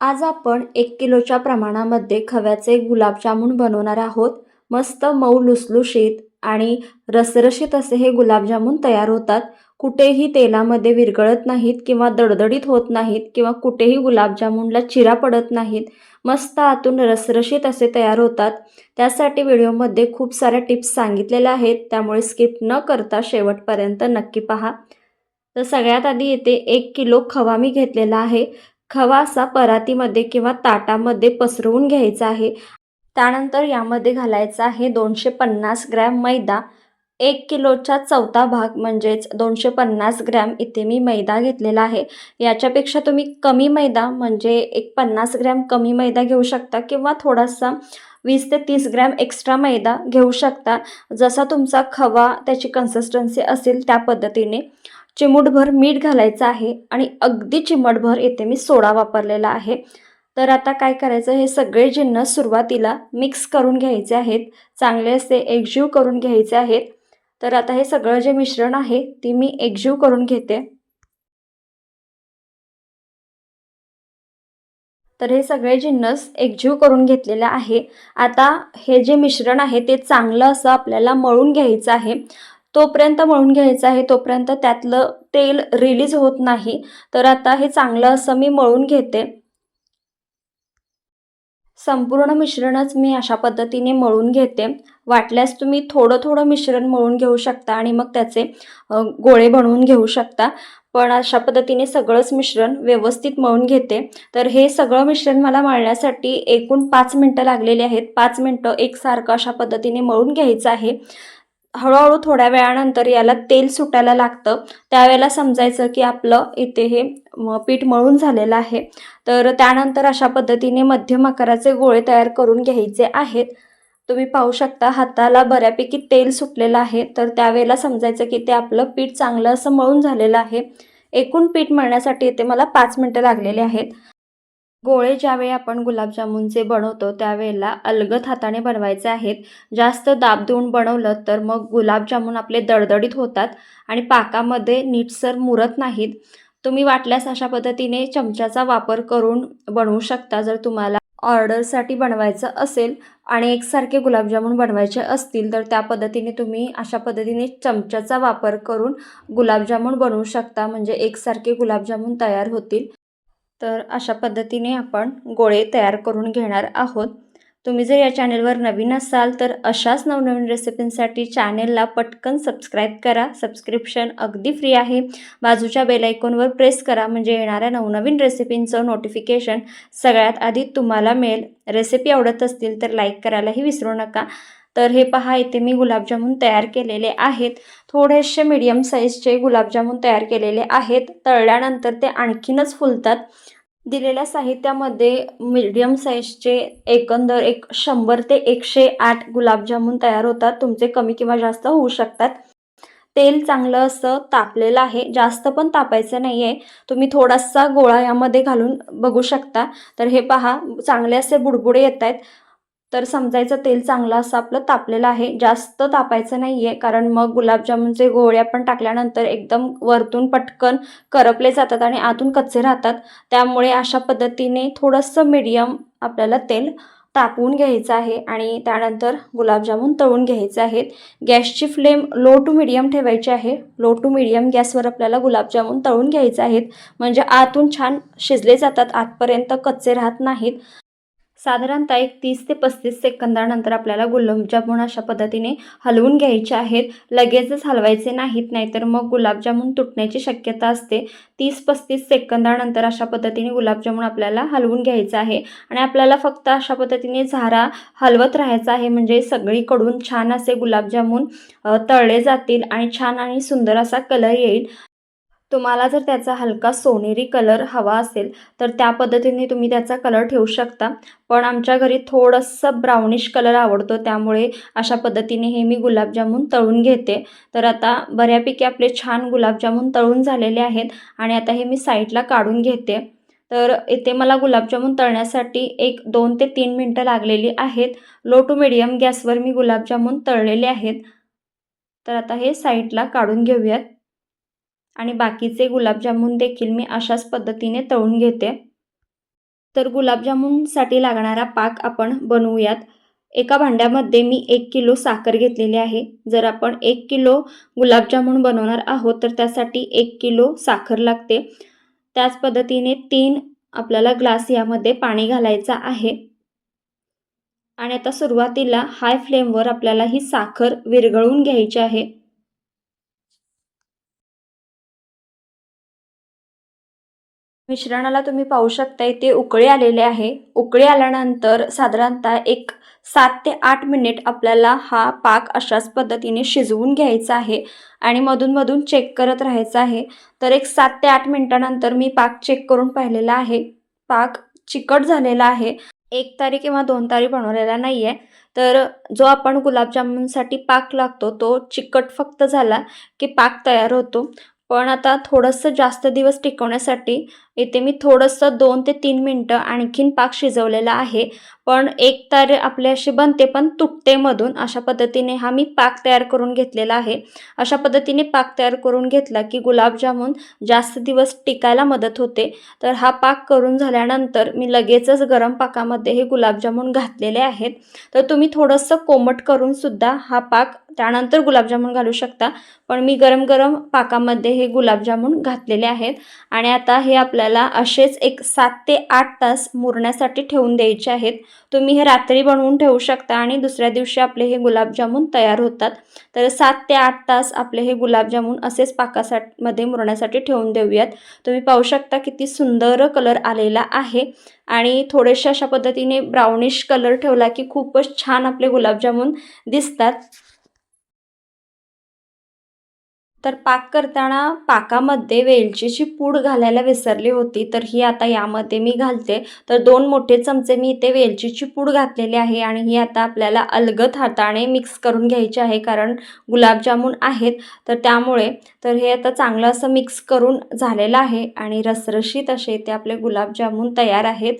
आज आपण एक किलोच्या प्रमाणामध्ये खव्याचे गुलाबजामुन बनवणार आहोत. मस्त मऊ लुसलुशीत आणि रसरशीत असे हे गुलाबजामुन तयार होतात. कुठेही तेलामध्ये विरघळत नाहीत किंवा दडदडीत होत नाहीत किंवा कुठेही गुलाबजामुनला चिरा पडत नाहीत. मस्त आतून रसरशीत असे तयार होतात. त्यासाठी व्हिडिओमध्ये खूप साऱ्या टिप्स सांगितलेल्या आहेत. त्यामुळे स्किप न करता शेवटपर्यंत नक्की पहा. तर सगळ्यात आधी येते एक किलो खवा मी घेतलेला आहे. खवा असा परातीमध्ये किंवा ताटामध्ये पसरवून घ्यायचा आहे. त्यानंतर यामध्ये घालायचा आहे दोनशे पन्नास ग्रॅम मैदा. एक किलोचा चौथा भाग म्हणजेच दोनशे पन्नास ग्रॅम इथे मी मैदा घेतलेला आहे. याच्यापेक्षा तुम्ही कमी मैदा म्हणजे एक पन्नास ग्रॅम कमी मैदा घेऊ शकता किंवा थोडासा वीस ते तीस ग्रॅम एक्स्ट्रा मैदा घेऊ शकता. जसा तुमचा खवा त्याची कन्सिस्टन्सी असेल त्या पद्धतीने. चिमूटभर मीठ घालायचं आहे आणि अगदी चिमटभर येथे मी सोडा वापरलेला आहे. तर आता काय करायचं? हे सगळे जिन्नस सुरुवातीला मिक्स करून घ्यायचे आहेत चांगले असे एकजीव करून घ्यायचे आहेत. तर आता हे सगळं जे मिश्रण आहे ती मी एकजीव करून घेते. तर हे सगळे जिन्नस एकजीव करून घेतलेले आहे आता हे जे मिश्रण आहे ते चांगलं असं आपल्याला मळून घ्यायचं आहे. तोपर्यंत मळून घ्यायचं आहे तोपर्यंत त्यातलं तेल रिलीज होत नाही. तर आता हे चांगलं असं मी मळून घेते. संपूर्ण मिश्रणच मी अशा पद्धतीने मळून घेते. वाटल्यास तुम्ही थोडं थोडं मिश्रण मळून घेऊ शकता आणि मग त्याचे गोळे बनवून घेऊ शकता. पण अशा पद्धतीने सगळंच मिश्रण व्यवस्थित मळून घेते. तर हे सगळं मिश्रण मला मळण्यासाठी एकूण पाच मिनटं लागलेली आहेत. पाच मिनटं एकसारखं अशा पद्धतीने मळून घ्यायचं आहे. हळूहळू थोड्या वेळानंतर याला तेल सुटायला लागतं. त्यावेळेला समजायचं की आपलं इथे हे पीठ मळून झालेलं आहे. तर त्यानंतर अशा पद्धतीने मध्यम आकाराचे गोळे तयार करून घ्यायचे आहेत. तुम्ही पाहू शकता हाताला बऱ्यापैकी तेल सुटलेलं आहे. तर त्यावेळेला समजायचं की ते आपलं पीठ चांगलं असं मळून झालेलं आहे. एकूण पीठ मळण्यासाठी इथे मला पाच मिनटं लागलेले आहेत. गोळे ज्यावेळी आपण गुलाबजामुनचे बनवतो त्यावेळेला अलगद हाताने बनवायचे आहेत. जास्त दाब देऊन बनवलं तर मग गुलाबजामुन आपले दडदडीत होतात आणि पाकामध्ये नीटसर मुरत नाहीत. तुम्ही वाटल्यास अशा पद्धतीने चमच्याचा वापर करून बनवू शकता. जर तुम्हाला ऑर्डरसाठी बनवायचं असेल आणि एकसारखे गुलाबजामुन बनवायचे असतील तर त्या पद्धतीने तुम्ही अशा पद्धतीने चमच्याचा वापर करून गुलाबजामुन बनवू शकता. म्हणजे एकसारखे गुलाबजामुन तयार होतील. तर अशा पद्धतीने आपण गोळे तयार करून घेणार आहोत. तुम्ही जर या चॅनेलवर नवीन असाल तर अशाच नवनवीन रेसिपींसाठी चॅनेलला पटकन सबस्क्राईब करा. सबस्क्रिप्शन अगदी फ्री आहे. बाजूच्या बेलायकॉनवर प्रेस करा. म्हणजे येणाऱ्या नवनवीन रेसिपींचं नोटिफिकेशन सगळ्यात आधी तुम्हाला मिळेल. रेसिपी आवडत असतील तर लाईक करायलाही विसरू नका. तर हे पहा इथे मी गुलाबजामुन तयार केलेले आहेत. थोडेसे मीडियम साईजचे गुलाबजामुन तयार केलेले आहेत. तळल्यानंतर ते आणखीनच फुलतात. दिलेल्या साहित्यामध्ये मीडियम साईजचे एकंदर एक शंभर ते एकशे आठ गुलाबजामुन तयार होतात. तुमचे कमी किंवा जास्त होऊ शकतात. तेल चांगलं असं तापलेलं आहे. जास्त पण तापायचं नाही आहे तुम्ही थोडासा गोळा यामध्ये घालून बघू शकता. तर हे पहा चांगले असे बुडबुडे येत आहेत. तर समजायचं तेल चांगलं असं आपलं तापलेलं आहे. जास्त तापायचं नाही आहे कारण मग गुलाबजामुनचे गोळे आपण टाकल्यानंतर एकदम वरतून पटकन करपले जातात आणि आतून कच्चे राहतात. त्यामुळे अशा पद्धतीने थोडंसं मीडियम आपल्याला तेल तापवून घ्यायचं आहे आणि त्यानंतर गुलाबजामुन तळून घ्यायचे आहेत. गॅसची फ्लेम लो टू मिडियम ठेवायची आहे. लो टू मिडियम गॅसवर आपल्याला गुलाबजामुन तळून घ्यायचे आहेत. म्हणजे आतून छान शिजले जातात आतपर्यंत कच्चे राहत नाहीत. साधारणतः एक तीस ते पस्तीस सेकंदानंतर आपल्याला गुलाबजामुन अशा पद्धतीने हलवून घ्यायचे आहेत. लगेचच हलवायचे नाहीत नाहीतर मग गुलाबजामुन तुटण्याची शक्यता असते. तीस पस्तीस सेकंदानंतर अशा पद्धतीने गुलाबजामुन आपल्याला हलवून घ्यायचं आहे. आणि आपल्याला फक्त अशा पद्धतीने झारा हलवत राहायचा आहे म्हणजे सगळीकडून छान असे गुलाबजामुन तळले जातील आणि छान आणि सुंदर असा कलर येईल. तुम्हाला जर त्याचा हलका सोनेरी कलर हवा असेल तर त्या पद्धतीने तुम्ही त्याचा कलर ठेवू शकता. पण आमच्या घरी थोडंसं ब्राउनिश कलर आवडतो त्यामुळे अशा पद्धतीने हे मी गुलाबजामून तळून घेते. तर आता बऱ्यापैकी आपले छान गुलाबजामून तळून झालेले आहेत आणि आता हे मी साईडला काढून घेते. तर इथे मला गुलाबजामुन तळण्यासाठी एक दोन ते तीन मिनटं लागलेली आहेत. लो टू मिडियम गॅसवर मी गुलाबजामून तळलेले आहेत. तर आता हे साईडला काढून घेऊयात. आणि बाकीचे गुलाबजामुन देखील मी अशाच पद्धतीने तळून घेते. तर गुलाबजामुनसाठी लागणारा पाक आपण बनवूयात. एका भांड्यामध्ये मी एक किलो साखर घेतलेली आहे. जर आपण एक किलो गुलाबजामुन बनवणार आहोत तर त्यासाठी एक किलो साखर लागते. त्याच पद्धतीने तीन आपल्याला ग्लास यामध्ये पाणी घालायचं आहे. आणि आता सुरुवातीला हाय फ्लेमवर आपल्याला ही साखर विरघळवून घ्यायची आहे. मिश्रणाला तुम्ही पाहू शकता इथे उकळी आलेले आहे. उकळी आल्यानंतर साधारणतः एक सात ते आठ मिनिट आपल्याला हा पाक अशाच पद्धतीने शिजवून घ्यायचा आहे आणि मधूनमधून चेक करत राहायचं आहे. तर एक सात ते आठ मिनिटानंतर मी पाक चेक करून पाहिलेला आहे. पाक चिकट झालेला आहे. एक तारी किंवा दोन तारी बनवलेला नाही आहे तर जो आपण गुलाबजामुनसाठी पाक लागतो तो चिकट फक्त झाला की पाक तयार होतो. पण आता थोडंसं जास्त दिवस टिकवण्यासाठी इथे मी थोडंसं दोन ते तीन मिनटं आणखीन पाक शिजवलेला आहे. पण एक तारे आपले असे बनते पण तुटते मधून. अशा पद्धतीने हा मी पाक तयार करून घेतलेला आहे. अशा पद्धतीने पाक तयार करून घेतला की गुलाबजामून जास्त दिवस टिकायला मदत होते. तर हा पाक करून झाल्यानंतर मी लगेचच गरम पाकामध्ये हे गुलाबजामून घातलेले आहेत. तर तुम्ही थोडंसं कोमट करूनसुद्धा हा पाक त्यानंतर गुलाबजामुन घालू शकता. पण मी गरम गरम पाकामध्ये हे गुलाबजामुन घातलेले आहेत. आणि आता हे आपल्याला असेच एक सात ते आठ तास मुरण्यासाठी ठेवून द्यायचे आहेत. तुम्ही हे रात्री बनवून ठेवू शकता आणि दुसऱ्या दिवशी आपले हे गुलाबजामुन तयार होतात. तर सात ते आठ तास आपले हे गुलाबजामुन असेच पाकासाठी मुरण्यासाठी ठेवून देऊयात. तुम्ही पाहू शकता किती सुंदर कलर आलेला आहे. आणि थोडेसे अशा पद्धतीने ब्राउनिश कलर ठेवला की खूपच छान आपले गुलाबजामुन दिसतात. तर पाक करताना पाकामध्ये वेलचीची पूड घालायला विसरली होती तर ही आता यामध्ये मी घालते. तर दोन मोठे चमचे मी इथे वेलचीची पूड घातलेली आहे आणि ही आता आपल्याला अलगद हाताने मिक्स करून घ्यायची आहे कारण गुलाबजामुन आहेत. तर त्यामुळे तर हे आता चांगलं असं मिक्स करून झालेलं आहे आणि रसरशीत असे ते आपले गुलाबजामुन तयार आहेत.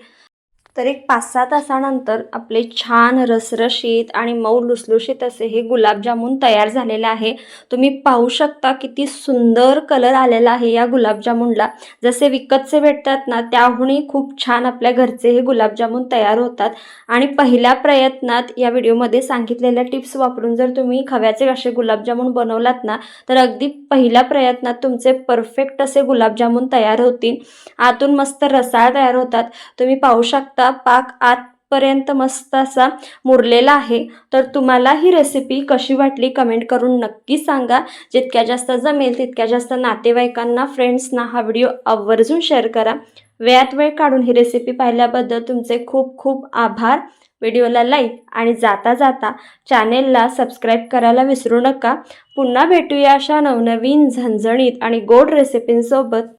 तर एक पाच सहा तासानंतर आपले छान रसरशीत आणि मऊ लुसलुशीत असे हे गुलाबजामुन तयार झालेले आहे. तुम्ही पाहू शकता किती सुंदर कलर आलेला आहे या गुलाबजामुनला. जसे विकतचे भेटतात ना त्याहूनही खूप छान आपल्या घरचे हे गुलाबजामुन तयार होतात. आणि पहिल्या प्रयत्नात या व्हिडिओमध्ये सांगितलेल्या टिप्स वापरून जर तुम्ही खव्याचे असे गुलाबजामुन बनवलात ना तर अगदी पहिल्या प्रयत्नात तुमचे परफेक्ट असे गुलाबजामुन तयार होतील. आतून मस्त रसाळ तयार होतात. तुम्ही पाहू शकता पाक आतपर्यंत मस्त असा मुरलेला आहे. तर तुम्हाला ही रेसिपी कशी वाटली कमेंट करून नक्की सांगा. जितक्या जास्त जमेल तितक्या जास्त नातेवाईकांना फ्रेंड्सना हा व्हिडिओ आवर्जून शेअर करा. वेळात वेळ काढून ही रेसिपी पाहिल्याबद्दल तुमचे खूप खूप आभार. व्हिडिओला लाईक आणि जाता जाता चॅनेलला सबस्क्राईब करायला विसरू नका. पुन्हा भेटूया अशा नवनवीन झणझणीत आणि गोड रेसिपींसोबत